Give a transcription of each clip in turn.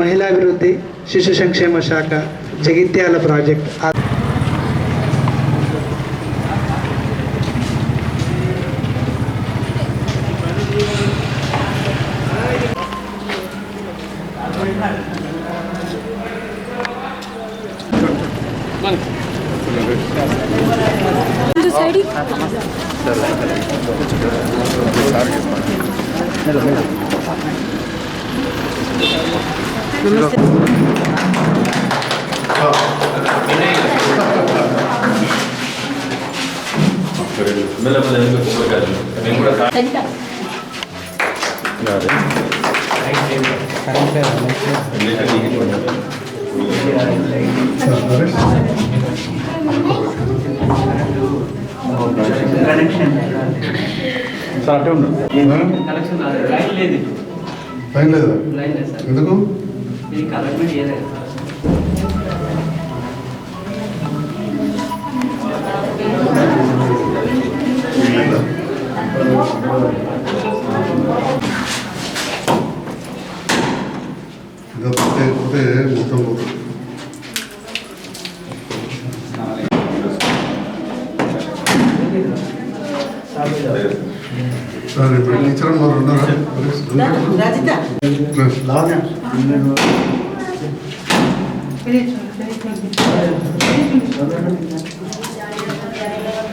మహిళాభివృద్ధి శిశు సంక్షేమ శాఖ జగిత్యాల ప్రాజెక్ట్ ఆ- మెల్లమెల్ల ఇంకా కొబ్బరికాయలు మేము కూడా కలెక్షన్ లైన్ లేదు లైన్ లేదా లైన్ లేదు సార్ ఎందుకు ఇది కలెక్షన్ చేయలేదు లేదా?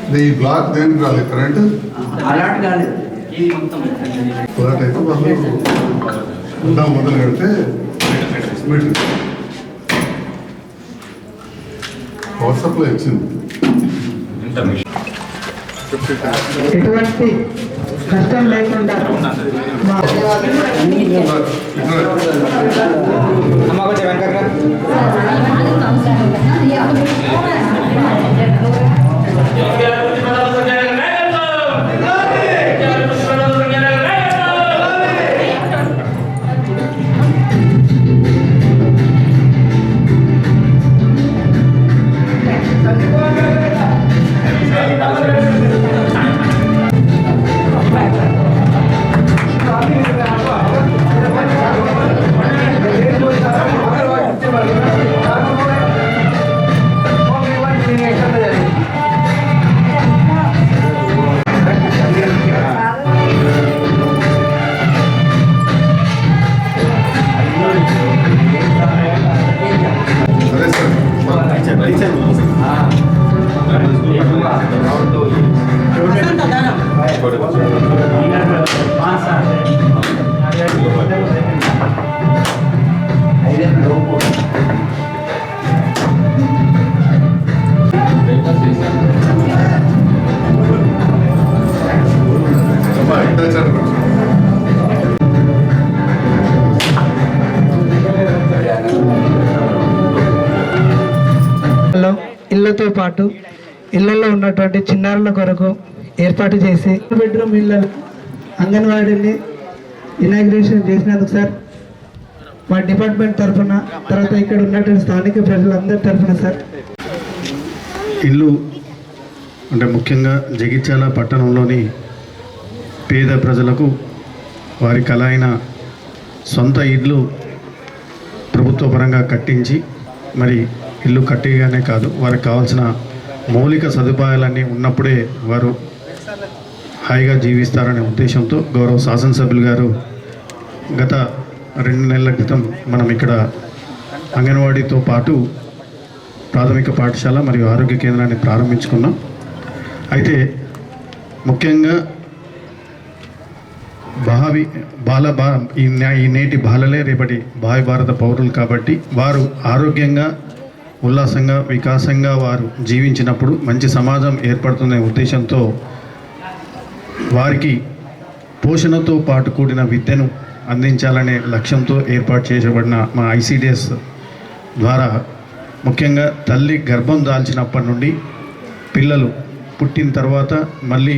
ఇది ఈ బ్లాక్ దేనికి రాలేదు కరెంట్ అలాంటి కాలేదు ఇది మొత్తం ఫ్లాట్ అయితే వాళ్ళు ఉందాం మొదలు పెడితే మీటర్ పవర్ సప్లై వచ్చింది ఎటువంటి కష్టం లేకుండా ఇళ్ళతో పాటు ఇళ్ళలో ఉన్నటువంటి చిన్నారుల కొరకు ఏర్పాటు చేసి బెడ్రూమ్ ఇళ్ళ అంగన్వాడీని ఇనాగ్రేషన్ చేసినందుకు సార్. మా డిపార్ట్మెంట్ తరఫున తర్వాత ఇక్కడ ఉన్నటువంటి స్థానిక ప్రజలందరి తరఫున సార్. ఇల్లు అంటే ముఖ్యంగా జగిత్యాల పట్టణంలోని పేద ప్రజలకు వారి కల అయిన సొంత ఇల్లు ప్రభుత్వ పరంగా కట్టించి మరి ఇల్లు కట్టేయగానే కాదు వారికి కావాల్సిన మౌలిక సదుపాయాలన్నీ ఉన్నప్పుడే వారు హాయిగా జీవిస్తారనే ఉద్దేశంతో గౌరవ శాసనసభ్యులు గారు గత రెండు నెలల క్రితం మనం ఇక్కడ అంగన్వాడీతో పాటు ప్రాథమిక పాఠశాల మరియు ఆరోగ్య కేంద్రాన్ని ప్రారంభించుకున్నాం. అయితే ముఖ్యంగా భావి బాల బా ఈ ఈ నేటి బాలలే రేపటి భావి భారత పౌరులు కాబట్టి వారు ఆరోగ్యంగా ఉల్లాసంగా వికాసంగా వారు జీవించినప్పుడు మంచి సమాజం ఏర్పడుతుందనే ఉద్దేశంతో వారికి పోషణతో పాటు కూడిన విద్యను అందించాలనే లక్ష్యంతో ఏర్పాటు చేయబడిన మా ఐసిడిఎస్ ద్వారా ముఖ్యంగా తల్లి గర్భం దాల్చినప్పటి నుండి పిల్లలు పుట్టిన తర్వాత మళ్ళీ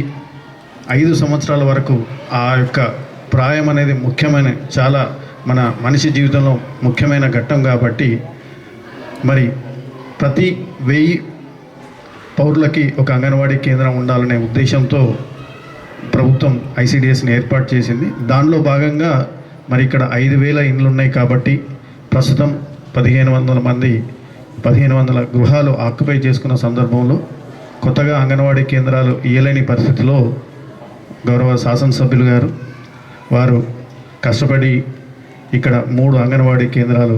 ఐదు సంవత్సరాల వరకు ఆ యొక్క ప్రాయం అనేది ముఖ్యమైన చాలా మన మనిషి జీవితంలో ముఖ్యమైన ఘట్టం కాబట్టి మరి ప్రతి వెయ్యి పౌరులకి ఒక అంగన్వాడీ కేంద్రం ఉండాలనే ఉద్దేశంతో ప్రభుత్వం ఐసిడిఎస్ని ఏర్పాటు చేసింది. దానిలో భాగంగా మరి ఇక్కడ ఐదు వేల ఇండ్లు ఉన్నాయి కాబట్టి ప్రస్తుతం పదిహేను వందల మంది పదిహేను వందల గృహాలు ఆక్యుపై చేసుకున్న సందర్భంలో కొత్తగా అంగన్వాడీ కేంద్రాలు ఇయ్యలేని పరిస్థితిలో గౌరవ శాసనసభ్యులు గారు వారు కష్టపడి ఇక్కడ మూడు అంగన్వాడీ కేంద్రాలు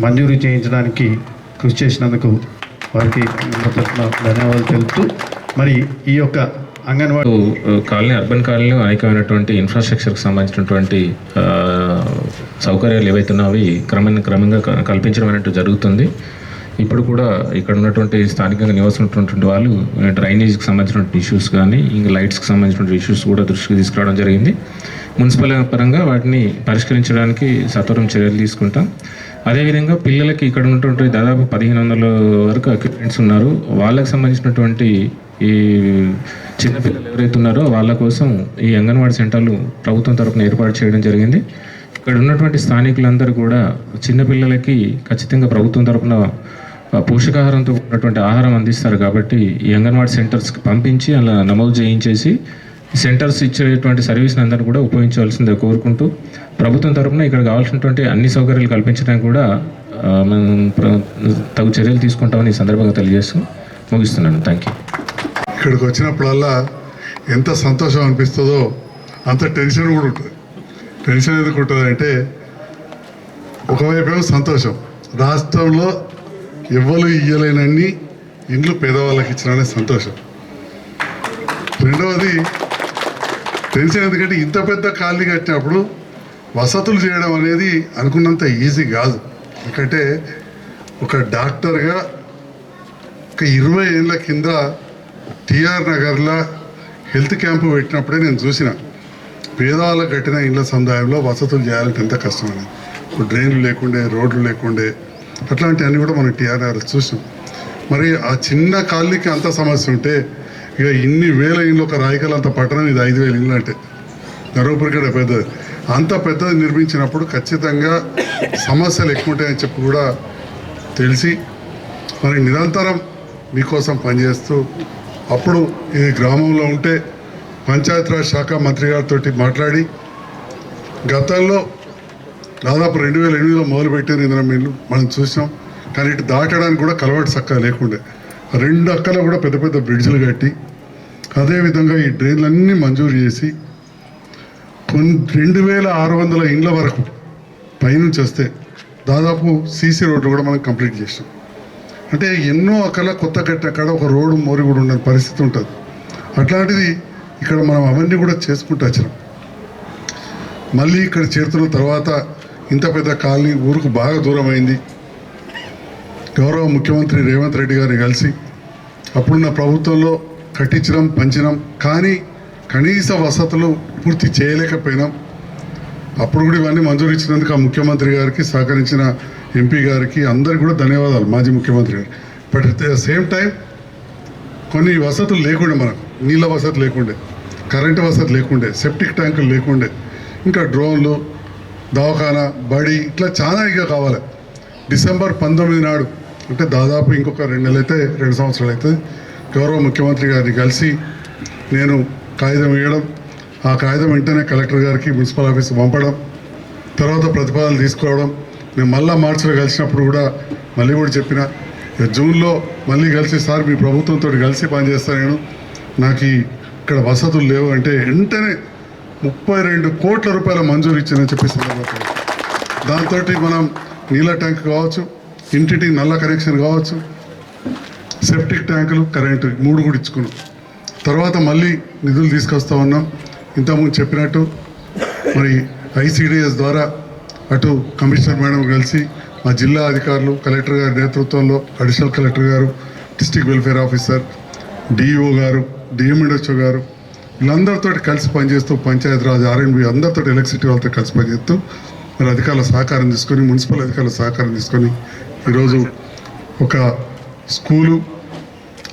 మంజూరు చేయించడానికి కృషి చేసినందుకు వారికి ధన్యవాదాలు తెలుపుతూ మరి ఈ యొక్క అంగన్వాడీ కాలనీ అర్బన్ కాలనీలో అనేకమైనటువంటి ఇన్ఫ్రాస్ట్రక్చర్కి సంబంధించినటువంటి సౌకర్యాలు ఏవైతే ఉన్నావి అవి క్రమంగా క్రమంగా క- కల్పించడం అనేటువంటి జరుగుతుంది. ఇప్పుడు కూడా ఇక్కడ ఉన్నటువంటి స్థానికంగా నివసిస్తున్నటువంటి వాళ్ళు డ్రైనేజ్కి సంబంధించినటువంటి ఇష్యూస్ కానీ ఇంకా లైట్స్కి సంబంధించినటువంటి ఇష్యూస్ కూడా దృష్టికి తీసుకురావడం జరిగింది. మున్సిపల్ పరంగా వాటిని పరిష్కరించడానికి సత్వరం చర్యలు తీసుకుంటాం. అదేవిధంగా పిల్లలకి ఇక్కడ ఉన్నటువంటి దాదాపు పదిహేను వందల వరకు అక్యుపెంట్స్ ఉన్నారు. వాళ్ళకి సంబంధించినటువంటి ఈ చిన్నపిల్లలు ఎవరైతే ఉన్నారో వాళ్ళ కోసం ఈ అంగన్వాడీ సెంటర్లు ప్రభుత్వం తరపున ఏర్పాటు చేయడం జరిగింది. ఇక్కడ ఉన్నటువంటి స్థానికులందరూ కూడా చిన్నపిల్లలకి ఖచ్చితంగా ప్రభుత్వం తరఫున పోషకాహారంతో ఉన్నటువంటి ఆహారం అందిస్తారు కాబట్టి ఈ అంగన్వాడీ సెంటర్స్కి పంపించి అలా నమోదు చేయించేసి సెంటర్స్ ఇచ్చేటువంటి సర్వీస్ని అందరూ కూడా ఉపయోగించవలసిందే కోరుకుంటూ ప్రభుత్వం తరఫున ఇక్కడ కావాల్సినటువంటి అన్ని సౌకర్యాలు కల్పించడానికి కూడా మనం తగు చర్యలు తీసుకుంటామని ఈ సందర్భంగా తెలియజేస్తూ ముగిస్తున్నాను. థ్యాంక్ యూ ఇక్కడికి వచ్చినప్పుడల్లా ఎంత సంతోషం అనిపిస్తుందో అంత టెన్షన్ కూడా ఉంటుంది. టెన్షన్ ఎందుకు ఉంటుంది అంటే ఒకవైపేమో సంతోషం. రాష్ట్రంలో ఎవ్వరు ఇయ్యలేనన్ని ఇండ్లు పేదవాళ్ళకి ఇచ్చిననే సంతోషం. రెండవది టెన్షన్ ఎందుకంటే ఇంత పెద్ద కాలనీ కట్టినప్పుడు వసతులు చేయడం అనేది అనుకున్నంత ఈజీ కాదు. ఎందుకంటే ఒక డాక్టర్గా ఒక ఇరవై ఏళ్ళ కింద టిఆర్ నగర్లో హెల్త్ క్యాంపు పెట్టినప్పుడే నేను చూసిన. పేదవాళ్ళకు కట్టిన ఇళ్ళ సముదాయంలో వసతులు చేయాలంటే ఎంత కష్టమని ఇప్పుడు డ్రైన్లు లేకుండే రోడ్లు లేకుండే అట్లాంటివన్నీ కూడా మనం టిఆర్ నగర్ చూసాం మరి ఆ చిన్న కాలనీకి అంత సమస్య ఉంటే ఇక ఇన్ని వేల ఇళ్ళు ఒక రాయికల్ అంత పట్టణం ఇది ఐదు వేల ఇళ్ళు అంటే. ధర్మపురిగడ పెద్దది అంత పెద్దది నిర్మించినప్పుడు ఖచ్చితంగా సమస్యలు ఎక్కువ ఉంటాయని చెప్పి కూడా తెలిసి మరి నిరంతరం మీకోసం పనిచేస్తూ అప్పుడు ఈ గ్రామంలో ఉంటే పంచాయతీరాజ్ శాఖ మంత్రి గారితో మాట్లాడి గతంలో దాదాపు రెండు వేల ఎనిమిదిలో మొదలుపెట్టారు ఇంద్ర మిల్లు మనం చూసాం కానీ ఇటు దాటడానికి కూడా కలవాటు చక్కగా లేకుండే. రెండు అక్కల కూడా పెద్ద పెద్ద బ్రిడ్జ్లు కట్టి అదేవిధంగా ఈ డ్రైన్లన్నీ మంజూరు చేసి కొన్ని రెండు వేల ఆరు వందల ఇండ్ల వరకు పైనుంచి వస్తే దాదాపు సీసీ రోడ్లు కూడా మనం కంప్లీట్ చేసాం అంటే ఎన్నో అక్కడ కొత్త గట్ట అక్కడ ఒక రోడ్డు మోరి కూడా ఉండే పరిస్థితి ఉంటుంది. అట్లాంటిది ఇక్కడ మనం అవన్నీ కూడా చేసుకుంటూ వచ్చినాం. మళ్ళీ ఇక్కడ చేరుతున్న తర్వాత ఇంత పెద్ద కాలనీ ఊరుకు బాగా దూరం అయింది గౌరవ ముఖ్యమంత్రి రేవంత్ రెడ్డి గారిని కలిసి అప్పుడున్న ప్రభుత్వంలో కట్టించడం పంచడం కానీ కనీస వసతులు పూర్తి చేయలేకపోయినాం. అప్పుడు కూడా ఇవన్నీ మంజూరు ఇచ్చినందుకు ఆ ముఖ్యమంత్రి గారికి సహకరించిన ఎంపీ గారికి అందరికి కూడా ధన్యవాదాలు మాజీ ముఖ్యమంత్రి గారు. But at the same time కొన్ని వసతులు లేకుండే మనకు నీళ్ళ వసతి లేకుండే కరెంటు వసతి లేకుండే సెప్టిక్ ట్యాంకులు లేకుండే ఇంకా డ్రోన్లు దవాఖానా బడి ఇట్లా చాలా ఇక కావాలి. డిసెంబర్ పంతొమ్మిది నాడు అంటే దాదాపు ఇంకొక రెండు నెలలు అయితే రెండు సంవత్సరాలు అయితే గౌరవ ముఖ్యమంత్రి గారిని కలిసి నేను కాగితం వేయడం ఆ కాగితం వెంటనే కలెక్టర్ గారికి మున్సిపల్ ఆఫీస్ పంపడం తర్వాత ప్రతిపాదనలు తీసుకోవడం. మేము మళ్ళా మార్చిలో కలిసినప్పుడు కూడా మళ్ళీ కూడా చెప్పిన జూన్లో మళ్ళీ కలిసి సార్ మీ ప్రభుత్వంతో కలిసి పనిచేస్తాను నేను. నాకు ఇక్కడ వసతులు లేవు. అంటే వెంటనే ముప్పై రెండు కోట్ల రూపాయల మంజూరు ఇచ్చిందని చెప్పి సందర్భంగా దాంతో మనం నీళ్ళ ట్యాంక్ కావచ్చు ఇంటికి నల్ల కనెక్షన్ కావచ్చు సెప్టిక్ ట్యాంకులు కరెంటు మూడు కూడా ఇచ్చుకున్నాం. తర్వాత మళ్ళీ నిధులు తీసుకొస్తా ఉన్నాం. ఇంతకుముందు చెప్పినట్టు మరి ఐసీడిఎస్ ద్వారా అటు కమిషనర్ మేడం కలిసి మా జిల్లా అధికారులు కలెక్టర్ గారి నేతృత్వంలో అడిషనల్ కలెక్టర్ గారు డిస్టిక్ వెల్ఫేర్ ఆఫీసర్ డిఈఓ గారు డిఎంఎడ్హెచ్ఓ గారు వీళ్ళందరితో కలిసి పనిచేస్తూ పంచాయతీరాజ్ ఆర్ఎండ్బి అందరితో ఎలక్ట్రిసిటీ వాళ్ళతో కలిసి పనిచేస్తూ మరి అధికారుల సహకారం తీసుకొని మున్సిపల్ అధికారుల సహకారం తీసుకొని ఈరోజు ఒక స్కూలు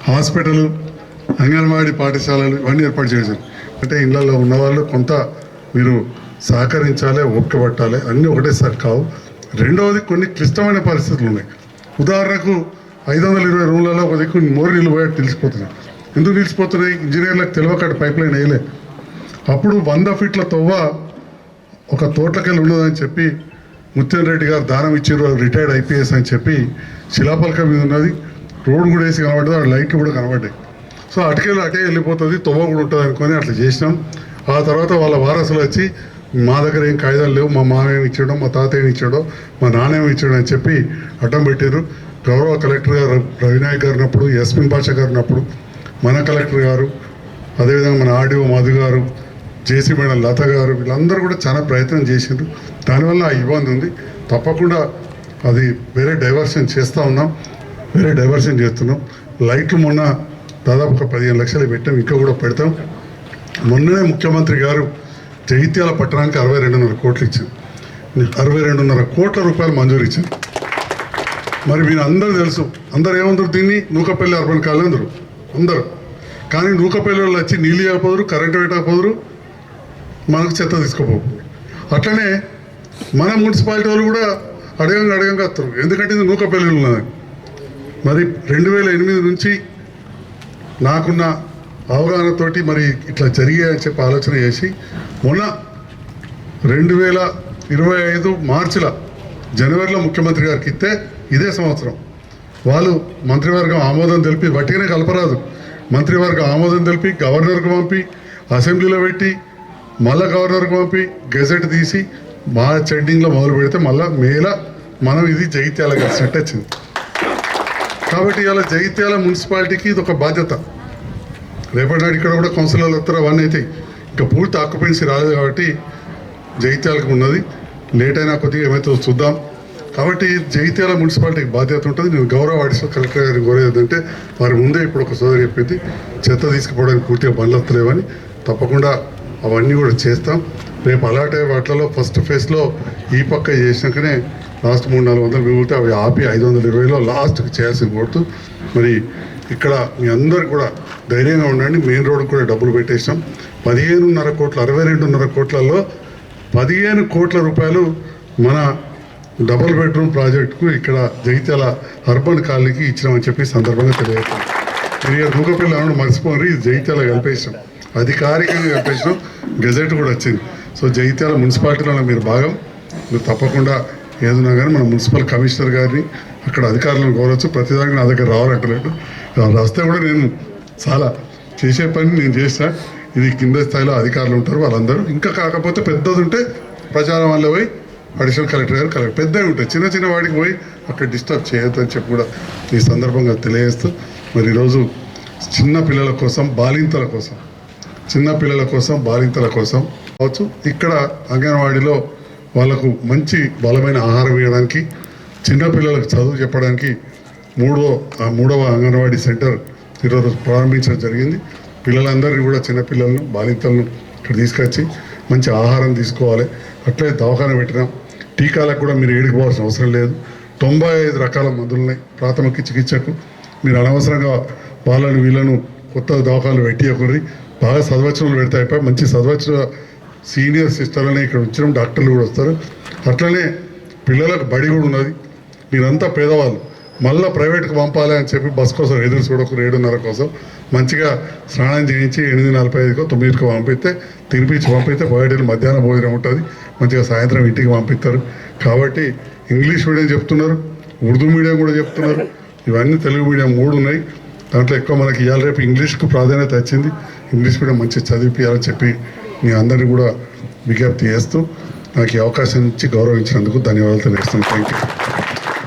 హాస్పిటల్ అంగన్వాడీ పాఠశాలలు ఇవన్నీ ఏర్పాటు చేశారు అంటే ఇళ్ళలో ఉన్నవాళ్ళు కొంత మీరు సహకరించాలి ఒక్కబట్టాలి అన్నీ ఒకటేసారి కావు. రెండవది కొన్ని క్లిష్టమైన పరిస్థితులు ఉన్నాయి ఉదాహరణకు ఐదు వందల ఇరవై రూమ్లలో ఒక దిక్కు మోరు నీళ్ళు పోయాడు నిలిచిపోతున్నాయి. ఎందుకు నిలిచిపోతున్నాయి? ఇంజనీర్లకు తెలియక పైప్ లైన్ వేయలే. అప్పుడు వంద ఫీట్ల తవ్వ ఒక తోటకెళ్ళి ఉన్నదని చెప్పి ముత్యం రెడ్డి గారు దానం ఇచ్చారు రిటైర్డ్ ఐపీఎస్ అని చెప్పి శిలాపలక మీద ఉన్నది. రోడ్ కూడా వేసి కనబడ్డది ఆ లైట్లు కూడా కనబడ్డాయి. సో అటుకెళ్ళి అటే వెళ్ళిపోతుంది తొవ్వ కూడా ఉంటుంది అనుకొని అట్లా చేసినాం. ఆ తర్వాత వాళ్ళ వారసులు వచ్చి మా దగ్గర ఏం కాగితాలు లేవు మా మామ ఇచ్చాడు మా తాతయ్యని ఏమి ఇచ్చాడో మా నాన్న ఏమి ఇచ్చాడో అని చెప్పి అడ్డం పెట్టారు గౌరవ కలెక్టర్ గారు రవినాయక్ గారు ఉన్నప్పుడు యస్మిన్ బాషా గారు ఉన్నప్పుడు మన కలెక్టర్ గారు అదేవిధంగా మన ఆర్డీఓ మధు గారు జేసీ మేడం లత గారు వీళ్ళందరూ కూడా చాలా ప్రయత్నం చేసిండ్రు దానివల్ల ఆ ఇబ్బంది ఉంది. తప్పకుండా అది వేరే డైవర్షన్ చేస్తూ ఉన్నాం వేరే డైవర్షన్ చేస్తున్నాం. లైట్లు మొన్న దాదాపు ఒక పదిహేను లక్షలు పెట్టాం ఇంకా కూడా పెడతాం. మొన్ననే ముఖ్యమంత్రి గారు జగిత్యాల పట్టణానికి అరవై రెండున్నర కోట్లు ఇచ్చారు. అరవై రెండున్నర కోట్ల రూపాయలు మంజూరు ఇచ్చారు మరి మీరు అందరూ తెలుసు అందరు ఏమందరు దీన్ని? నూకపల్లి అర్బన్ కాలనీ అందరు. అందరు. కానీ నూకపల్లి వాళ్ళు వచ్చి నీళ్ళు ఇవ్వకపోదురు కరెంటు పెట్టకపోదురు మనకు చెత్త తీసుకోపోదు అట్లనే మన మున్సిపాలిటీ వాళ్ళు కూడా అడగంగా అడగంగా వస్తారు. ఎందుకంటే ఇది నూకపల్లి ఉన్నది. మరి రెండు వేల ఎనిమిది నుంచి నాకున్న అవగాహనతోటి మరి ఇట్లా జరిగాయని చెప్పి ఆలోచన చేసి మొన్న రెండు వేల ఇరవై ఐదు మార్చిలో జనవరిలో ముఖ్యమంత్రి గారికి ఇస్తే ఇదే సంవత్సరం. వాళ్ళు మంత్రివర్గం ఆమోదం తెలిపి వట్టిగానే కలపరాదు. మంత్రివర్గం ఆమోదం తెలిపి గవర్నర్కు పంపి అసెంబ్లీలో పెట్టి మళ్ళా గవర్నర్కి పంపి గెజెట్ తీసి మా చెడ్డింగ్లో మొదలు పెడితే మళ్ళీ మేల మనం ఇది జైత్యాలగా సెట్ వచ్చింది. కాబట్టి ఇలా జగిత్యాల మున్సిపాలిటీకి ఇది ఒక బాధ్యత. రేపటి నాడు ఇక్కడ కూడా కౌన్సిలర్లు వస్తారు అవన్నీ అయితే ఇంకా పూర్తి ఆక్యుపెన్సీ రాలేదు కాబట్టి జగిత్యాలకు ఉన్నది. లేట్ అయినా కొద్దిగా ఏమైతే చూద్దాం. కాబట్టి జగిత్యాల మున్సిపాలిటీకి బాధ్యత ఉంటుంది. నేను గౌరవ అడిషనల్ కలెక్టర్ గారిని కోరేది అంటే వారి ముందే ఇప్పుడు ఒక సోదరి చెప్పింది చెత్త తీసుకుపోవడానికి పూర్తిగా బండ్లు వస్తలేవని. తప్పకుండా అవన్నీ కూడా చేస్తాం. రేపు అలాంటి వాటిలో ఫస్ట్ ఫేజ్లో ఈ పక్క చేసినాకనే లాస్ట్ మూడు నాలుగు వందలు మిగులుతే అవి ఆపి ఐదు వందల ఇరవైలో లాస్ట్కి చేయాల్సి కోరుతూ మరి ఇక్కడ మీ అందరు కూడా ధైర్యంగా ఉండండి. మెయిన్ రోడ్డు కూడా డబ్బులు పెట్టేసాం పదిహేనున్నర కోట్ల అరవై రెండున్నర కోట్లలో పదిహేను కోట్ల రూపాయలు మన డబుల్ బెడ్రూమ్ ప్రాజెక్టుకు ఇక్కడ జగిత్యాల అర్బన్ కాలనీకి ఇచ్చినామని చెప్పి సందర్భంగా తెలియజేస్తాం మీరు ఇక దూకపిల్ల జగిత్యాల కలిపేసాం అధికారికంగా కలిపేసాం గెజెట్ కూడా వచ్చింది. సో జగిత్యాల మున్సిపాలిటీలో మీరు భాగం. మీరు తప్పకుండా ఏదైనా కానీ మన మున్సిపల్ కమిషనర్ గారిని అక్కడ అధికారులను కోరవచ్చు ప్రతిదానికి నా దగ్గర రావాలంటలేదు రాస్తే కూడా నేను చాలా చేసే పని నేను చేస్తా. ఇది కింద స్థాయిలో అధికారులు ఉంటారు వాళ్ళందరూ. ఇంకా కాకపోతే పెద్దది ఉంటే ప్రచారం వల్ల పోయి అడిషనల్ కలెక్టర్ గారు కలెక్టర్ పెద్దవి ఉంటాయి. చిన్న చిన్న వాడికి పోయి అక్కడ డిస్టర్బ్ చేయొద్దు అని చెప్పి కూడా ఈ సందర్భంగా తెలియజేస్తూ మరి ఈరోజు చిన్న పిల్లల కోసం బాలింతల కోసం చిన్న పిల్లల కోసం బాలింతల కోసం కావచ్చు. ఇక్కడ అంగన్వాడీలో వాళ్ళకు మంచి బలమైన ఆహారం ఇవ్వడానికి చిన్నపిల్లలకు చదువు చెప్పడానికి మూడో ఆ మూడవ అంగన్వాడీ సెంటర్ ఈరోజు ప్రారంభించడం జరిగింది. పిల్లలందరినీ కూడా చిన్నపిల్లలను బాలింతలను ఇక్కడ తీసుకొచ్చి మంచి ఆహారం తీసుకోవాలి. అట్లే దవాఖాన పెట్టినాం. టీకాలకు కూడా మీరు ఏడుకోవాల్సిన అవసరం లేదు. తొంభై ఐదు రకాల మందులున్నాయి ప్రాథమిక చికిత్సకు మీరు అనవసరంగా వాళ్ళను వీళ్ళను కొత్త దవాఖాలు పెట్టియకూడదు. బాగా చదవచ్చిన పెడతాయి. మంచి చదవచ్చిన సీనియర్ సిస్టర్లని ఇక్కడ వచ్చిన డాక్టర్లు కూడా వస్తారు. అట్లనే పిల్లలకు బడి కూడా ఉన్నది. మీరంతా పేదవాళ్ళు. మళ్ళీ ప్రైవేట్కి పంపాలి అని చెప్పి బస్ కోసం ఎదురు చూడకు ఏడున్నర కోసం మంచిగా స్నానం చేయించి ఎనిమిది నలభై ఐదుకో తొమ్మిదికి పంపిస్తే తినిపించి పంపిస్తే బయట మధ్యాహ్నం భోజనం ఉంటుంది. మంచిగా సాయంత్రం ఇంటికి పంపిస్తారు. కాబట్టి ఇంగ్లీష్ మీడియం చెప్తున్నారు ఉర్దూ మీడియం కూడా చెప్తున్నారు. ఇవన్నీ తెలుగు మీడియం మూడు ఉన్నాయి. దాంట్లో ఎక్కువ మనకి ఇవాళ రేపు ఇంగ్లీష్కు ప్రాధాన్యత వచ్చింది. ఇంగ్లీష్ మీడియం మంచి చదివిపించాలని చెప్పి మీ అందరినీ కూడా విజ్ఞప్తి చేస్తూ నాకు ఈ అవకాశం ఇచ్చి గౌరవించినందుకు ధన్యవాదాలు తెలియజేస్తాను థ్యాంక్ యూ